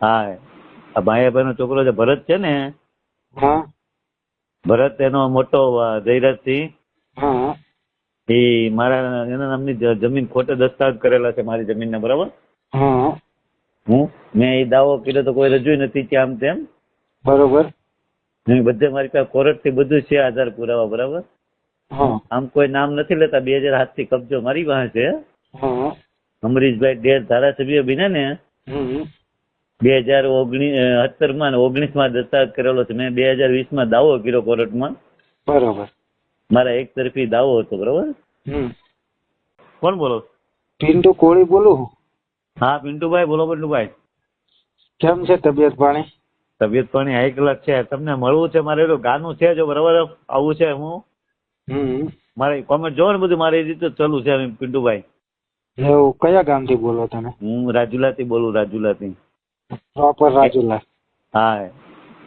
હા. આ ભાઈયાભાઈ નો છોકરો છે ભરત છે ને? ભરત એનો મોટો અ, જયરાજસિંહ હા. એ મારા એના નામની જમીન ખોટે દસ્તાવેજ કરેલા છે મારી જમીન ને બરાબર? હું. મેં એ દાવો કર્યો તો કોઈ રજૂ નથી કે આમ તેમ. બરોબર. બધે મારી પાસે કોર્ટથી બધું છે આધાર પુરાવા બરાબર? આમ કોઈ નામ નથી લેતા બે હજાર હાથથી કબજો મારી પાસે. છે અમરીશભાઈ ડેર ધારાસભ્ય બીને ને બે હજાર ઓગણીસ સત્તરમાં ને ઓગણીસમાં દસ્તાવેજ કરેલો છે. મેં બે હજાર વીસમાં દાવો કર્યો કોર્ટમાં. બરોબર. મારા એક તરફી દાવો હતો બરોબર? કોણ બોલો? પિન્ટુ કોળી બોલું હા? પિન્ટુભાઈ બોલો પિન્ટુભાઈ. કેમ છે તબિયત પાણી? તબિયત પાણી હાઈ ક્લાસ છે. તમને મળવું છે મારે? એટલું ગાનું છે જો બરાબર? આવું છે હું. મારે કોમેન્ટ જોવો ને બધું મારે એ રીતે ચાલુ છે પિન્ટુભાઈ. એવું કયા ગામથી બોલો તમે? હું રાજુલાથી બોલું રાજુલાથી પ્રોપર રાજુલા. હા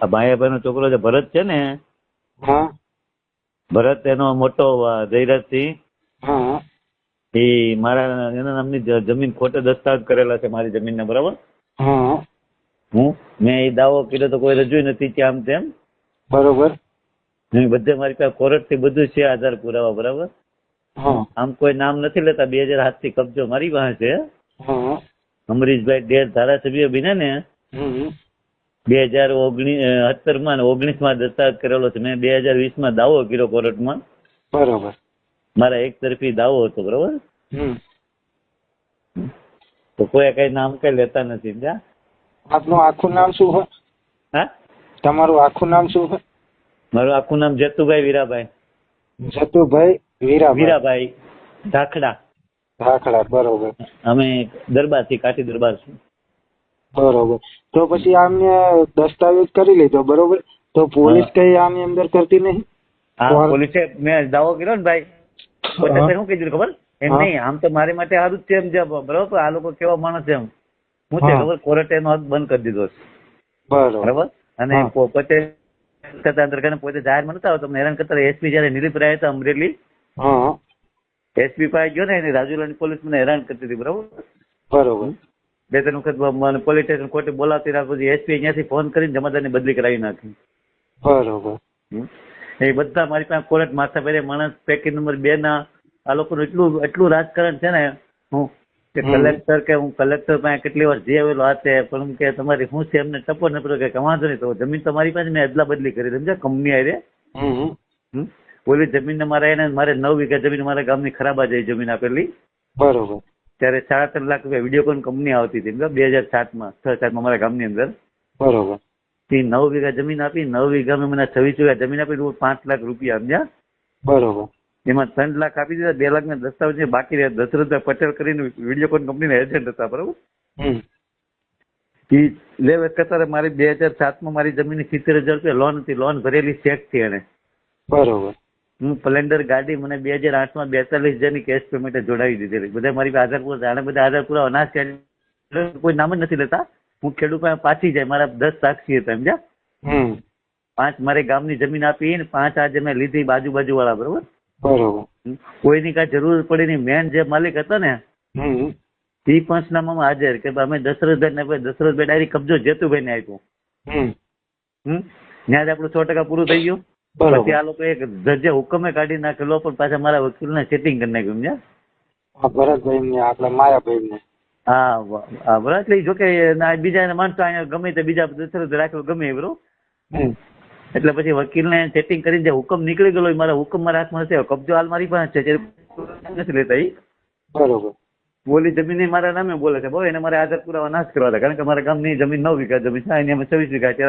આ ભાઈયાભાઈ નો છોકરો છે ભરત છે ને? હા. ભરત એનો મોટો અ, જયરાજસિંહ હા. એ મારા એના નામની જમીન ખોટે દસ્તાવેજ કરેલા છે મારી જમીન ના બરાબર? હા. હું? મેં એ દાવો કર્યો તો કોઈ રજૂ નથી કે આમ તેમ? બરોબર. બધે મારી પાસે કોર્ટથી બધું છે આધાર પુરાવા બરાબર? આમ કોઈ નામ નથી લેતા બે હજાર હાથથી કબજો મારી પાસે. છે અમરીશભાઈ ડેર ધારાસભ્ય બન્યા ને બે હજાર ઓગણીસ સત્તરમાં ઓગણીસમાં દસ્તાવેજ કરેલો છે. મેં બે હજાર વીસમાં દાવો કર્યો કોર્ટમાં. બરોબર. મારા એક તરફી દાવો હતો બરોબર? તો કોઈ કઈ નામ કઈ લેતા નથી ત્યાં આપનું આખું નામ શું હોય? હા? તમારું આખું નામ શું હોય? મારું આખું નામ જતુભાઈ વીરાભાઈ. જતુભાઈ વીરા વીરાભાઈ ધાખડા ભાખડા બરોબર. અમે દરબારથી કાઠી દરબાર છું. બરોબર. તો પછી આમને દસ્તાવેજ કરી લીધો બરોબર? તો પોલીસ કઈ આની અંદર કરતી નહીં? હા પોલીસે મેં દાવો કર્યો ને ભાઈ. પોતે શું કીધું ખબર? એમ નહીં આમ તો મારી માટે સારું જ છે એમ છે બરોબર? આ લોકો કેવા માણસ છે એમ. હું છે ખબર કોર્ટે એનો હક બંધ કરી દીધો છે. બરોબર. અને પોતે કરતા અંદર પોતે જાહેરમાં નતા હોય તમને હેરાન કરતા એસપી જયારે નિલીપ રાય હતા અમરેલી એસપી પાસે ગયો ને એને રાજુલાની પોલીસ મને હેરાન કરતી હતી બરાબર? બરોબર. બે ત્રણ વખત પોલીસ સ્ટેશન કોર્ટે બોલાવતી રાખો એસપી અહીંયાથી ફોન કરીને જમાદારની બદલી કરાવી નાખી. બરોબર. એ બધા મારી પાસે કોર્ટ માથા પેરે માણસ પેકેજ નંબર બે ના આ લોકોનું એટલું એટલું રાજકારણ છે ને હું કે કલેક્ટર કે હું કલેક્ટર પાસે કેટલી વાર જે આવેલો આ તે પણ કે તમારી શું છે? એમને ટપો નપરો કે વાંધો નહીં તો જમીન તમારી પાસે મેં અદલા બદલી કરી સમજ્યા? કંપની આરે. ઓલી જમીન મારે એને મારે નવ વીઘા જમીન મારા ગામની ખરાબ જાય જમીન આપેલી. બરોબર. ત્યારે સાડા ત્રણ લાખ રૂપિયા વિડીયોકોન કંપની આવતી હતી બે હજાર સાતમાં છ સાતમાં મારા ગામની અંદર. બરોબર. તે નવ વીઘા જમીન આપી નવ વીઘામાં મને છવ્વીસ વીઘા જમીન આપી પાંચ લાખ રૂપિયા સમજ્યા? બરોબર. એમાં ત્રણ લાખ આપી દીધા બે લાખ ના દસ્તાવેજ બાકી રહ્યા દશરથભાઈ પટેલ કરીને વિડીયોકોન કંપનીના એજન્ટ હતા બરોબર? લે કતારે મારી બે હજાર સાતમાં મારી જમીન સિત્તેર હજાર રૂપિયા લોન હતી લોન ભરેલી ચેકથી એને બરોબર. હું સ્પ્લેન્ડર ગાડી મને બે હજાર આઠમાં બેતાલીસ હજારની કેશ પેમેન્ટે જોડાવી દીધેલી. બધા મારી પાસે આધાર પૂરા આને બધા આધાર પૂરા અનાજ કોઈ નામ જ નથી લેતા. હું ખેડૂત પાછી જાય. મારા દસ સાક્ષી હતા સમજ્યા? પાંચ મારે ગામની જમીન આપી ને પાંચ આજે મેં લીધી બાજુ બાજુ વાળા બરોબર. બરોબર કોઈની કાંઈ જરૂર પડી નહીં. મેન જે માલિક હતા ને એ પંચનામામાં હાજર કે અમે દશરથભાઈ ને ભાઈ દશરથભાઈ ડાયરી કબજો જેતુભાઈ ને આપ્યો. હમ. ત્યાં જ આપણું સો ટકા પૂરું થઈ ગયું. પછી આ લોકો એક જજે હુકમે કાઢી નાખેલો પણ પાછા મારા વકીલને સેટિંગ કરી નાખ્યું સમજ્યા? આ ભરતભાઈ ને આપડા માયાભાઈ ને હા વા- લઈ બરાબર એટલે ઈ જો કે ના બીજા માણસો અહીંયા ગમે તે બીજા દશરથ રાખ્યો ગમે બરોબર? એટલે પછી વકીલને સેટિંગ કરીને જે હુકમ નીકળી ગયેલો એ મારા હુકમ મારા હાથમાં નથી કબજો હાલ મારી પાસે છે નથી લેતા બરોબર. બોલી જમીન મારા નામે બોલે છે. બહુ એને મારે આધાર પુરાવા નાશ કરવા હતા કારણ કે મારા ગામની જમીન નવ વીઘા જમીન છે. એની અમે છવ્વીસ વીઘા છે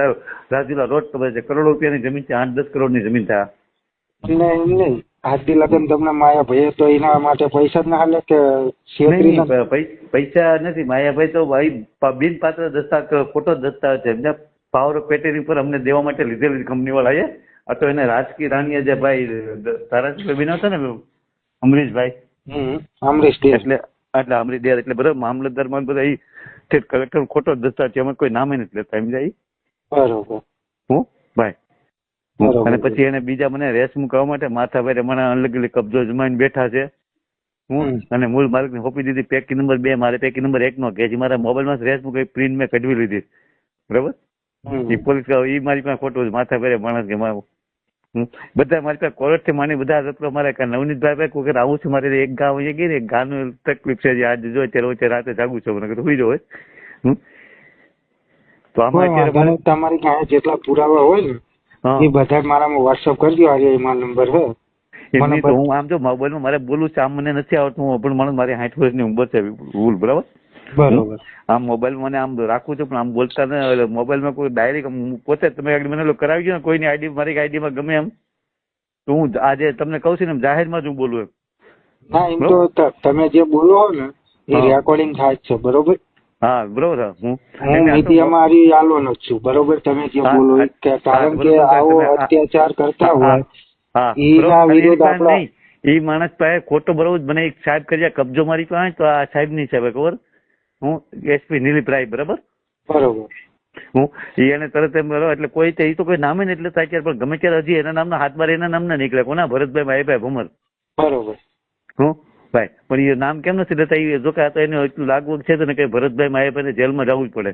રાજુલા રોડ ખબર છે. કરોડો રૂપિયાની જમીન છે. આઠ દસ કરોડની જમીન છે આ. નહીં. આજથી લગન તમને માયાભાઈ તો એના માટે પૈસા જ ના હાલે કે છેતરી નહીં, ના પૈ- પૈસા નથી. માયાભાઈ તો ભાઈ બિનપાત્ર દસ્તાવેજ ખોટો દસ્તાવેજ છે. એમને પાવર ઓફ પર અમને દેવા માટે લીધેલી કંપની વાળાએ આ તો એને રાજકીય રાણીએ જે ભાઈ ધારાસભ્ય બન્યો હતો ને અમરીશભાઈ. અમરીશ એટલે એટલે અમરીશ દેર એટલે બરાબર મામલતદારમાં બધા ઠેઠ કલેક્ટર ખોટો દસ્તાવેજ છે એમાં કોઈ નામે નથી લેતા સમજાય? બરોબર. હું? ભાઈ. અને પછી એને બીજા મને રેસ મૂકવા માટે માથાભાઈ મને અલગ કબજો જમાઈને બેઠા છે. હું. અને મૂળ માલિકને સોંપી દીધી પેકી નંબર બે મારે પેકી નંબર એક નો કે મારા મોબાઈલમાં રેસ મૂકી પ્રિન્ટ મેં કઢવી લીધી. બરાબર. એ પોલીસ એ મારી પાસે ખોટું માથા ફેરે માણસ કે. બધા મારી પાસે કોલેજથી માની બધા રસ્તો મારે નવનીતભાઈ ભાઈ કોઈ આવું છું મારે એક ગામ એ ગઈ ને એક ગામનું તકલીફ છે આજે જો અત્યારે વચ્ચે રાતે જાગું છું મને સુઈ હમ. તો આમાં અત્યારે. તમારી પાસે જેટલા પુરાવા હોય ને એ બધા મારામાં વોટ્સઅપ કરજો આજે એમાં નંબર છે એમની તો હું આમ જો મોબાઈલમાં મારે બોલું છે આમ મને નથી આવડતું હું પણ મને મારી સાઠ વર્ષની ઉંમર છે ભૂલ બરાબર બરોબર. આમ મોબાઈલ મને આમ રાખું છું પણ આમ બોલતા ન એટલે મોબાઈલમાં કોઈ ડાયરેક્ટ પોતે તમે આગળ મને કરાવી ગયો ને કોઈની આઈડી મારી આઈડીમાં ગમે એમ. તો હું આજે તમને કહું છું ને જાહેર જાહેરમાં જ હું બોલું એમ. ના એમ તો તમે જે બોલો હો ને એ રેકોર્ડિંગ થાય છે બરોબર? હા બરોબર હું હું એટલે આ તો- મીડિયામાં હારી આલવાનો જ છું બરોબર? તમે જે બોલો એ કે કારણ કે આવો અત્યાચાર કરતા હોય. ખાલી વિરુદ્ધ આપણા- નહીં. માણસ પાસે ખોટો બરોબર મને એક સાહેબ કરી કબજો મારી પાસે તો આ સાહેબની સાહેબ ખબર? હું એસપી નીલીપરાય બરાબર? બરોબર. હું એને તરત એમ કરો એટલે કોઈ તે તો કોઈ નામે ને એટલે થાય ત્યારે પણ ગમે ત્યારે હજી એના નામના હાથ બાર એના નામના નીકળે. કોના? ભરતભાઈ માહીભાઈ ભૂમર. બરોબર. હું? ભાઈ પણ એ નામ કેમ નથી લેતા? એ જો કે આ તો એને એટલું લાગવું છે તો ને કે ભરતભાઈ માહીભાઈને જેલમાં જવું જ પડે.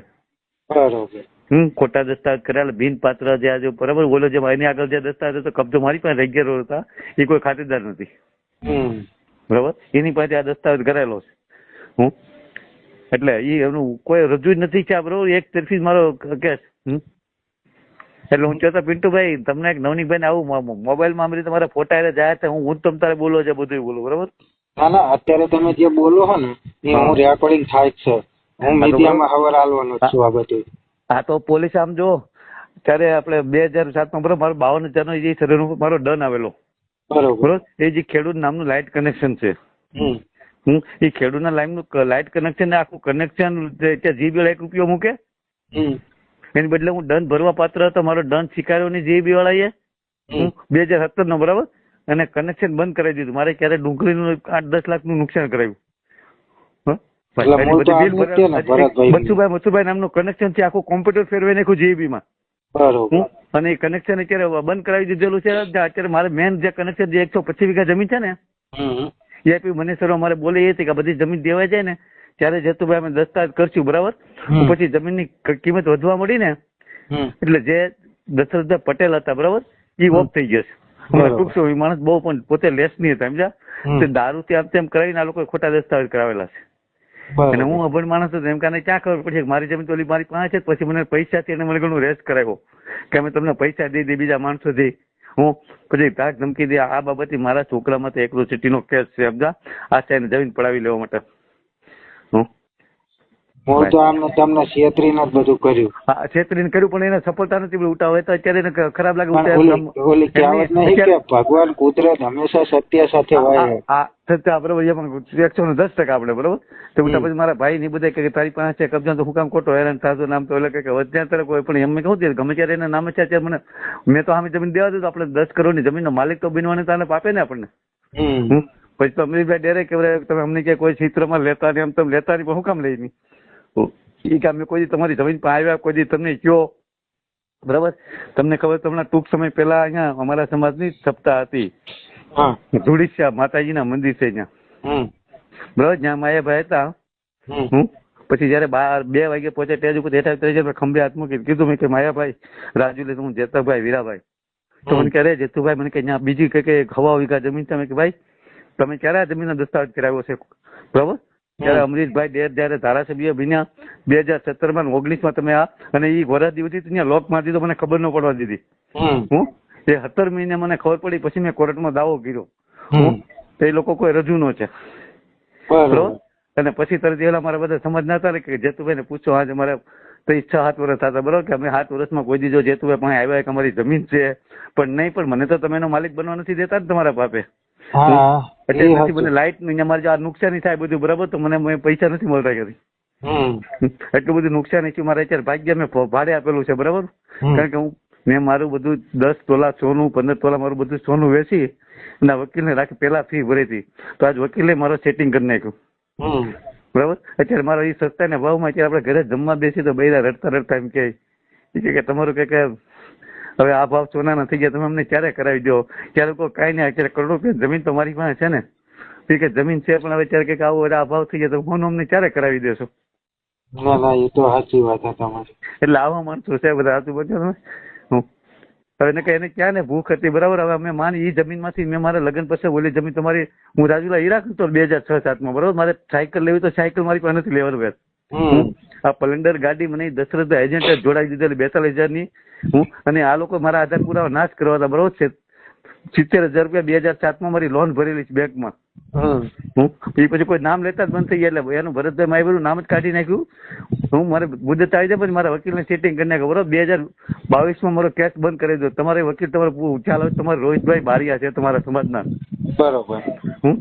બરોબર. હમ ખોટા દસ્તાવેજ કરેલા બિન પાત્ર જે આજે બરાબર? બોલો જે એની આગળ જે દસ્તાવેજ હતો કબજો મારી પાસે રહી ગયેલો હતા એ કોઈ ખાતેદાર નથી. બરાબર? એની પાસે આ દસ્તાવેજ કરેલો છે. હું? એટલે એ એનું કોઈ રજૂ જ નથી છે બરોબર? એક તરફી મારો કેસ એટલે હું કહેતો પિન્ટુભાઈ તમને એક નવનીભાઈ આવું મોબાઈલ મોબાઈલમાં અમરી તમારા ફોટા એટલે જાય છે હું હું તમ તારે બોલો છે બધું બોલું બરોબર? ના ના અત્યારે તમે જે બોલો છો ને એ હા. રેકોર્ડિંગ થાય છે. હું તો મીડિયામાં હવર આલવાનો છું આ બધું હા તો પોલીસ આમ જો ત્યારે આપણે બે હજાર સાતમાં બરોબર મારો બાવન હજારનો જે મારો ડન આવેલો. બરોબર. બરોબર? એ જે ખેડૂત નામનું લાઇટ કનેક્શન છે. હું એ ખેડૂતના લાઈનનું લાઇટ કનેક્શન ને આખું કનેક્શન ત્યાં જીબી એક રૂપિયો મૂકે? એની બદલે હું દંડ ભરવા પાત્ર હતો મારો દંડ સ્વીકાર્યો નહીં જીબી વાળાએ હમ. બે હજાર સત્તર નો બરાબર? અને કનેક્શન બંધ કરાવી દીધું. મારે ક્યારે ડુંગળીનું આઠ દસ લાખનું નુકસાન કરાવ્યું બચુભાઈ મથુભાઈ નામનું કનેક્શન છે આખું કોમ્પ્યુટર ફેરવાઈ નાખ્યું જીબી માં. હું? અને એ કનેક્શન અત્યારે બંધ કરાવી દીધેલું છે અત્યારે મારે મેન જે કનેક્શન જે એકસો પચીસ વીઘા જમીન છે ને હમ એ આપી મને સર અમારે બોલે એ હતી કે બધી જમીન દેવાઈ જાય ને ત્યારે જતુભાઈ અમે દસ્તાવેજ કરશું બરાબર? પછી જમીનની કિંમત વધવા મળી ને એટલે જે દશરથભાઈ પટેલ હતા બરાબર? એ ઓફ થઈ ગયો છે ટૂંક સમય માણસ બહુ પણ પોતે લેસ નહીં હતા સમજ્યા? તે દારૂ થી આમ તેમ કરાવીને આ લોકો ખોટા દસ્તાવેજ કરાવેલા છે. અને હું અભણ માણસ હતો એમ કાને ક્યાં ખબર પડી મારી જમીન તો મારી પાસે છે પછી મને પૈસા થી એને મને ઘણું રેસ્ટ કરાવ્યો. કે અમે તમને પૈસા દઈ દે બીજા માણસો દઈ હું પછી ધાક ધમકી દે. આ બાબતે મારા છોકરામાં તો એકલો સિટીનો કેસ છે. સમજા આ સાહેબ જમીન પડાવી લેવા માટે. હું હું તો આમને તમને છેતરીને જ બધું કર્યું. હા છેતરીને કર્યું પણ એને સફળતા નથી ઉઠાવે તો અત્યારે એને ખરાબ લાગે પણ ઓલી ઓલી કહેવત નહીં કે ભગવાન કુદરત હંમેશા સત્ય સાથે હોય આ- આ સત્ય બરોબર એ પણ એકસો ને દસ ટકા આપણે બરોબર? તો ઉઠા પછી મારા ભાઈ ની બધા કે તારી પાસે છે કબજા તો હું કામ ખોટો હેરાન થાતો નામ તો એટલે કે વધ્યા તરફ કોઈ પણ એમ કહું ગમે ત્યારે એના નામે છે ત્યારે મને મેં તો આમે જમીન દેવા દીધું તો આપણે દસ કરોડની જમીનનો માલિક તો બનવાની તાને પાપે ને આપણને. પછી તો અમરીભાઈ ડેરે કે તમે અમને કે કોઈ ચિત્રમાં લેતા નહીં એમ તમે લેતા નહીં પણ હું કામ લઈ નહીં? એ કે અમે કોઈ તમારી જમીન પર આવ્યા કોઈ તમને કયો. બરાબર? તમને ખબર તમને ટૂંક સમય પહેલા અહીંયા અમારા સમાજની સપ્તાહ હતી. હા. માતાજી માતાજીના મંદિર છે ત્યાં. બરાબર? જ્યાં માયાભાઈ હતા. હું પછી જયારે બાર બે વાગે પહોંચે સ્ટેજ ઉપર હેઠા ત્યારે જયારે ખંભે હાથ મૂકી કીધું મેં કે માયાભાઈ રાજુ લે હું જેતકભાઈ વીરાભાઈ. તો મને કહે રે જેતુભાઈ મને કે ત્યાં બીજી કઈ કઈ હવા વિઘા જમીન છે? મેં કે ભાઈ તમે ક્યારે આ જમીનનો દસ્તાવેજ કરાવ્યો છે? બરાબર? ત્યારે અમરીશભાઈ ડેર જયારે ધારાસભ્ય બન્યા બે હજાર સત્તરમાં ઓગણીસમાં તમે આ અને એ દિવસથી ત્યાં લોક મારી તો મને ખબર ન પડવા દીધી. હું? એ સત્તર મહિને મને ખબર પડી પછી મેં કોર્ટમાં દાવો કર્યો. હું? એ લોકો કોઈ રજૂ નો છે. અને પછી તરત એલા મારા બધા સમજના હતા ને કે જેતુભાઈ ને પૂછો આજે મારે તો ઈચ્છા સાત વર્ષ થતા બરોબર? કે અમે સાત વર્ષમાં કોઈ દીધો જેતુભાઈ પણ આવ્યા કે અમારી જમીન છે. પણ નહીં પણ મને તો તમે એનો માલિક બનવા નથી દેતા ને તમારા બાપે એટલે પછી મને લાઈટની અમારે જો આ નુકસાની થાય બધું બરાબર? તો મને પૈસા નથી મળતા ક્યાંથી? એટલું બધું નુકસાની છે મારે અત્યારે ભાગ્ય મેં ભાડે આપેલું છે બરાબર? કારણ કે હું મેં મારું બધું દસ તોલા સોનું પંદર તોલા મારું બધું સોનું વેચી અને વકીલને રાખી પેલા ફી ભરી હતી તો આજ વકીલે મારો સેટિંગ કરી નાખ્યું. બરાબર? અત્યારે મારો એ સસ્તાના ભાવમાં અત્યારે આપણે ઘરે જમવા બેસી તો બૈરા રડતા રડતા એમ કે તમારું કે હવે આ ભાવ સોનાના થઈ ગયા. તમે અમને ક્યારે કરાવી દો? ત્યારે કોઈ કાંઈ નહીં. અત્યારે કરોડો રૂપિયા જમીન તો મારી પાસે છે ને. એ કે જમીન છે પણ હવે ત્યારે કે આવું આ ભાવ થઈ ગયા. તો ફોન અમને ક્યારે કરાવી દેશો? ના ના એ તો સાચી વાત છે તમારી. એટલે આવા માણસો છે બધા. આજુબાજુ તમે. હું. હવે એને એને ક્યાં ને ભૂખ હતી? બરાબર હવે અમે માન એ જમીનમાંથી મેં મારા લગ્ન પછી ઓલી જમીન તમારી હું રાજુલા હીરા કરતો બે હજાર છ સાતમાં. બરાબર મારે સાયકલ લેવી તો સાયકલ મારી પાસે નથી લેવાનું હમ. આ પલંડર ગાડી મને દશરથ એજન્ટ જોડાઈ દીધેલી બેતાલીસ હજારની. હું અને આ લોકો મારા આધાર પુરાવા નાશ કરવા હતા બરોબર છે? સિત્તેર હજાર રૂપિયા બે હજાર સાતમાં મારી લોન ભરેલી છે બેંકમાં. હું. એ પછી કોઈ નામ લેતા જ બંધ થઈ ગયા એટલે એનું ભરતભાઈ માયબરું નામ જ કાઢી નાખ્યું. હું મારે મુદત આવી જાય પછી મારા વકીલને સેટિંગ કરી નાખ્યું બરોબર? બે હજાર બાવીસમાં મારો કેસ બંધ કરી દો તમારે વકીલ તમારે ચાલો તમારે રોહિતભાઈ બારિયા છે તમારા સમાજના. બરોબર. હું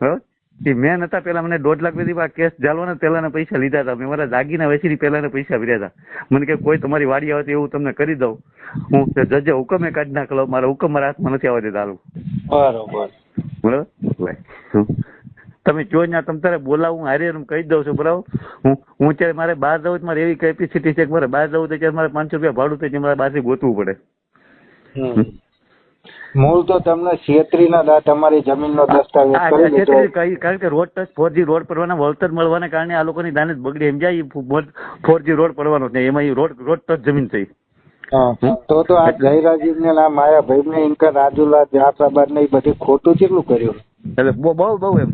બરોબર? એ મેં નતા પેલા મને દોઢ લાખ રૂપિયા કેસ ચાલવાના પહેલાના પૈસા લીધા હતા. મેં મારા દાગીના વેચીની પહેલાના પૈસા ભર્યા હતા. મને કે કોઈ તમારી વાડી આવે એવું તમને કરી દઉં. હું જજે હુકમે કાઢી નાખલો. મારા હુકમ મારા હાથમાં નથી આવવા દેતા બરોબર. બરાબર? તમે જો ના તમ તારે બોલાવું હારે કહી દઉં છું બરાબર? હું હું અત્યારે મારે બહાર જવું તો મારે એવી કેપેસિટી છે કે મારે બહાર જવું તો મારે પાંચસો રૂપિયા ભાડું થાય મારે બહારથી ગોતવું પડે. મૂળ તો તમને છેતરીના દા તમારી જમીનનો દસ્તાવેજ કરી કારણ કે road touch four G road પડવાના વળતર મળવાના કારણે આ લોકોની દાને બગડી. સમજાય ફોર જી રોડ પડવાનો છે. એમાં રોડ રોડ ટચ જમીન થઈ તો તો આ જયરાજીવ ને આ માયાભાઈ ને ઇન્કર રાજુલા જાફરાબાદ ને એ બધું ખોટું કેટલું કર્યું? એટલે બહુ બહુ એમ.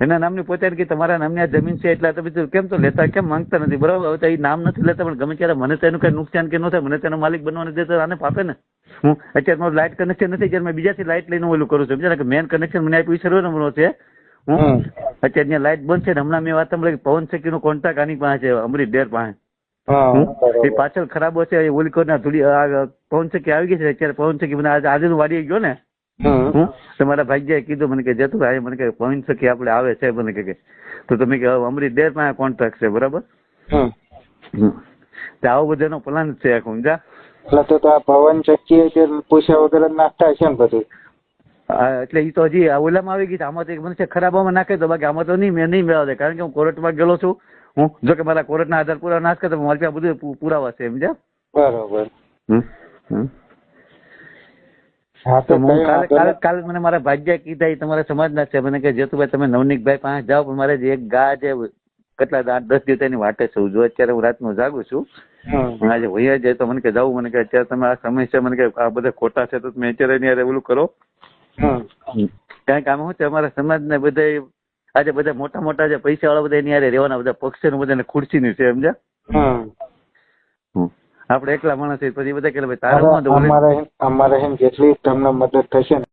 એના નામની પોતે કે તમારા નામની આ જમીન છે એટલે તમે કેમ તો લેતા કેમ માંગતા નથી? બરાબર હવે તો એ નામ નથી લેતા પણ ગમે ત્યારે મને તો એનું કઈ નુકસાન કે ન થાય મને તેનો માલિક બનવા નથી દેતો આને પાપે ને. હું અત્યારે મારું લાઇટ કનેક્શન નથી ત્યારે મેં બીજાથી લાઇટ લઈને ઓલું કરું છું. સમજ્યા કે મેન કનેક્શન મને આપ્યું સર્વે નંબરનો છે. હું અત્યારે ત્યાં લાઇટ બંધ છે ને હમણાં મેં વાત સાંભળી પવન શકી નો કોન્ટ્રાક્ટ આની પાસે છે અમરી ડેર પાસે. એ પાછળ ખરાબ છે એ ઓલી કોરના થોડી પવન શકી આવી ગઈ છે અત્યારે પવન શકી મને આજે આજે વાડી ગયો ને તમારા ભાગ્યએ કીધું મને કે જતું ભાઈ મને કે પવન સખી આપણે આવે છે. મને કે કે. તો તમે કે અમરી દેર પાસે કોન્ટ્રાક્ટ છે બરાબર? તો આવો બધાનો પ્લાન છે આખો સમજા એટલે તો આ પવન ચક્કી તે પૂછ્યા વગર નાખતા છે ને બધું? એટલે એ તો હજી ઓલામાં આવી ગઈ આમાં તો એક મને છે ખરાબામાં નાખે તો બાકી આમાં તો નહીં મેં નહીં મેળવે કારણ કે હું કોર્ટમાં ગયેલો છું. હું જો કે મારા કોર્ટના આધાર પુરાવા નાશ તો મારી પાસે બધું પુરાવા છે સમજ્યા? બરાબર. હમ હમ. હા તો તો હું કાલે કાલે કાલે મને મારા ભાગ્યા કીધા એ તમારા સમાજના છે. મને કે જેતુભાઈ તમે નવનીકભાઈ પાસે જાઓ પણ મારે જે એક ગા છે કેટલા આઠ દસ દિવસ એની વાટે છું. જો અત્યારે હું રાતનું જાગું છું. આજે વૈયા જાય તો મને કે જાવું મને કે અત્યારે તમે આ સમય છે. મને કે આ બધા ખોટા છે તો તમે અત્યારે એની ઓલું કરો. કારણ કે આમાં શું છે અમારા સમાજને બધા આજે બધા મોટા મોટા જે પૈસા વાળા બધા એની યારે રહેવાના બધા પક્ષ બધા નું છે સમજ્યા. આપણે એકલા માણસ પછી બધા કે ભાઈ તારે અમારે અમારે એમ જેટલી તમને મદદ થશે ને